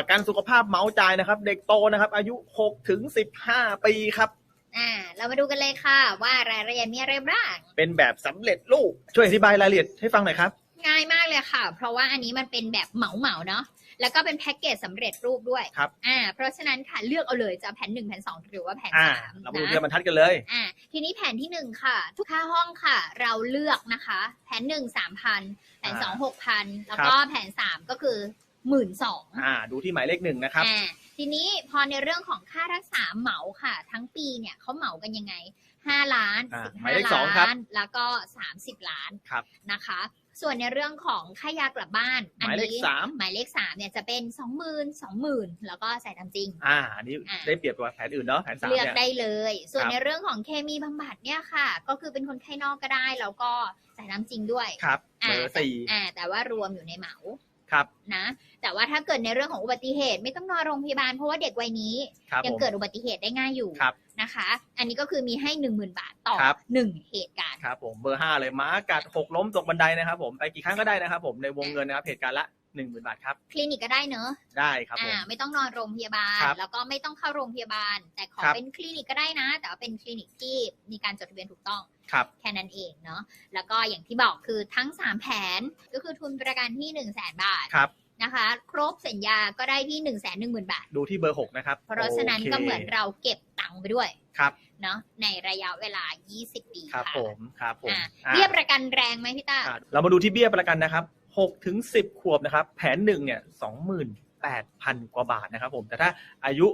ประกันสุขภาพเหมาจ่ายนะครับ เด็กโตนะครับ อายุ6ถึง15 ปีครับอ่าเรามาดูกันเลยค่ะ ว่ารายละเอียดมีอะไรบ้าง เป็นแบบสำเร็จรูปช่วยอธิบายรายละเอียดให้ฟังหน่อยครับ ง่ายมากเลยค่ะ เพราะว่าอันนี้มันเป็นแบบเหมาเหมาๆเนาะแล้วก็เป็นแพ็กเกจสำเร็จรูปด้วยครับอ่าเพราะฉะนั้นค่ะเลือกเอาเลยจะแผ่นหนึ่งแผ่นสองหรือว่าแผ่นอ่าสามเรามาดูนะเรื่องบรรทัดกันเลยอ่าทีนี้แผ่นที่หนึ่งค่ะ ทุกค่าห้องค่ะ เราเลือกนะคะ แผ่นหนึ่งสามพันแผ่นสองหกพันแล้วก็แผ่นสามก็คือ หมื่นสองอ่า ดูที่หมายเลขหนึ่งนะครับอ่าทีนี้พอในเรื่องของค่ารักษาเหมาค่ะ ทั้งปีเนี่ยเขาเหมากันยังไง5ล้านอ่าสิบหมายห้าเลขสองครับล้านแล้วก็30ล้านครับนะคะ ส่วนในเรื่องของค่ายากลับบ้านหมายเลขนี้สามหมายเลขสามเนี่ยจะเป็น20,000 20,000แล้วก็ใส่ตามจริง อ่าอันนี้อ่าได้เปรียบกว่าแผนอื่นเนาะแผนสามเลือกเนี่ยได้เลย ส่วนครับในเรื่องของเคมีบำบัดเนี่ยค่ะ ก็คือเป็นคนไข้นอกก็ได้แล้วก็ใส่น้ำจริงด้วยครับอ่าเบอร์สี่อ่าแต่ว่ารวมอยู่ในเหมา ครับนะแต่ว่าถ้าเกิดในเรื่องของอุบัติเหตุไม่ต้องนอนโรงพยาบาลเพราะว่าเด็กวัยนี้ครับยังผมเกิดอุบัติเหตุได้ง่ายอยู่ครับนะคะ อันนี้ก็คือมีให้ 1 0,000 บาทต่อครับหนึ่งเหตุการณ์ครับผมเบอร์ห้าเลยหมากัดหกล้มตกบันไดนะครับผมไปกี่ครั้งก็ได้นะครับผมในวงเงินนะครับเหตุการณ์ละ หนึ่งหมื่นบาทครับ คลินิกก็ได้เนอะได้ครับผอ่ามไม่ต้องนอนโรงพยาบาล ครับแล้วก็ไม่ต้องเข้าโรงพยาบาล แต่ขอครับ เป็นคลินิกก็ได้นะ แต่ว่าเป็นคลินิกที่มีการจดทะเบียนถูกต้อง ครับ แค่นั้นเองเนาะ แล้วก็อย่างที่บอกคือทั้ง 3 แผนก็คือทุนประกันที่ 1 0 0 0 0แบาทครับ นะคะ ครบสัญญาก็ได้ที่ 1 1 0 0 0 0 บาท ดูที่เบอร์หกนะครับเพราะฉะนั้นโค ก็เหมือนเราเก็บตังค์ไปด้วยครับ เนาะในระยะเวลา 20 ปีครับค่ะผมครับผมอ่าอ่าเบี้ยประกันแรงไหมพี่ต้าอ่าเรามาดูที่เบี้ยประกันนะครับ หกถึงสิบขวบนะครับ แผนหนึ่งเนี่ยสองหมื่นแปดพันกว่าบาทนะครับ ผมแต่ถ้าอายุ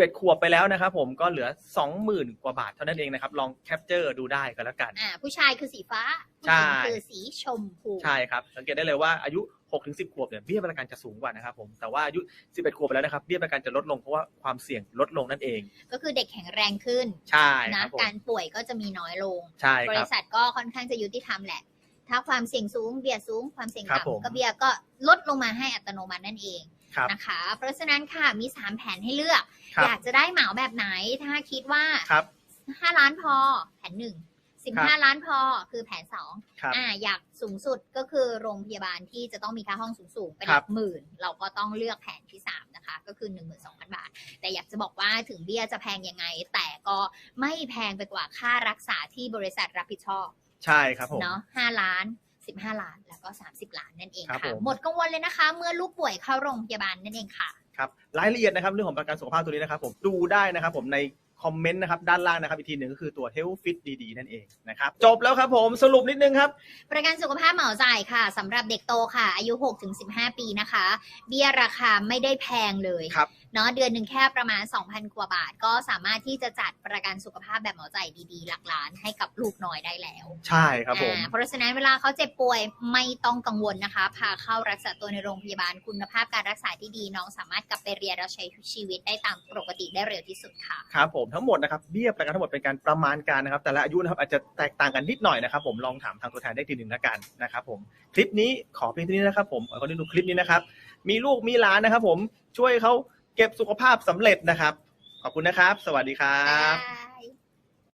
11ขวบไปแล้วนะครับ ผมก็เหลือ20,000กว่าบาทเท่านั้นเองนะครับ ลองแคปเจอร์ดูได้ก็แล้วกันอ่าผู้ชายคือสีฟ้าผู้ใช่หญิงคือสีชมพูใช่ครับ สังเกตได้เลยว่าอายุ6ถึง10ขวบเนี่ยเบี้ยประกันจะสูงกว่านะครับผมแต่ว่าอายุ11ขวบไปแล้วนะครับเบี้ยประกันจะลดลงเพราะว่าความเสี่ยงลดลงนั่นเอง ก็คือเด็กแข็งแรงขึ้นใช่คนะรับผมการป่วยก็จะมีน้อยลงใช่บครัริบษัทก็ค่อนข้างจะยุติธรรมแหละ ถ้าความเสี่ยงสูงเบียร์สูง ความเสี่ยงครับผม ต่ำก็เบียร์ก็ลดลงมาให้อัตโนมัตินั่นเองครับ นะคะ เพราะฉะนั้นค่ะมี 3 แผนให้เลือก ครับ อยากจะได้เหมาแบบไหน ถ้าคิดว่า ครับ 5 ล้านพอแผนหนึ่งสิบครัห้าบล้านพอคือแผนสองครับ อ่าอยากสูงสุดก็คือโรงพยาบาลที่จะต้องมีค่าห้องสูงๆเป็นคหรัลับกหมื่น เราก็ต้องเลือกแผนที่ 3 นะคะ ก็คือ 12,000 บาท แต่อยากจะบอกว่าถึงเบี้ยจะแพงยังไง แต่ก็ไม่แพงไปกว่าค่ารักษาที่บริษัทรับผิดชอบ ใช่ครับผมเนาะ5ล้าน15ล้านแล้วก็30ล้านนั่นเองครับค่ะผมหมดกังวลเลยนะคะ เมื่อลูกป่วยเข้าโรงพยาบาลนั่นเองค่ะครับรายละเอียดนะครับเรื่องของประกันสุขภาพตัวนี้นะครับผมดูได้นะครับผมในคอมเมนต์นะครับด้านล่างนะครับอีกทีหนึ่งก็คือตัว Health Fit ดีๆนั่นเองนะครับจบแล้วครับผมสรุปนิดนึงครับ ประกันสุขภาพเหมาจ่ายค่ะสำหรับเด็กโตค่ะ อายุ 6-15 ปีนะคะ เบี้ยราคาไม่ได้แพงเลยครับ เนาะเดือนหนึ่งแค่ประมาณ 2,000 กว่าบาท ก็สามารถที่จะจัดประกันสุขภาพแบบเหมาจ่ายดีๆ หลักล้านให้กับลูกน้อยได้แล้ว ใช่ครับผมอ่าเพราะฉะนั้นเวลาเขาเจ็บป่วยไม่ต้องกังวลนะคะ พาเข้ารักษาตัวในโรงพยาบาลคุณภาพการรักษาที่ดีน้องสามารถกลับไปเรียนและใช้ชีวิตได้ตามปกติได้เร็วที่สุดค่ะครับผมทั้งหมดนะครับเบี้ยประกันทั้งหมดเป็นการประมาณการนะครับแต่ละอายุนะครับอาจจะแตกต่างกันนิดหน่อยนะครับผมลองถามทางตัวแทนได้ทีหนึ่งแล้วกันนะครับผมคลิปนี้ขอเพียงเท่านี้นะครับผมขอคนที่ดูคลิปนี้นะครับมีลูกมีหลานนะครับผมช่วยเขา เก็บสุขภาพสำเร็จนะครับ ขอบคุณนะครับ สวัสดีครับบ๊ายบาย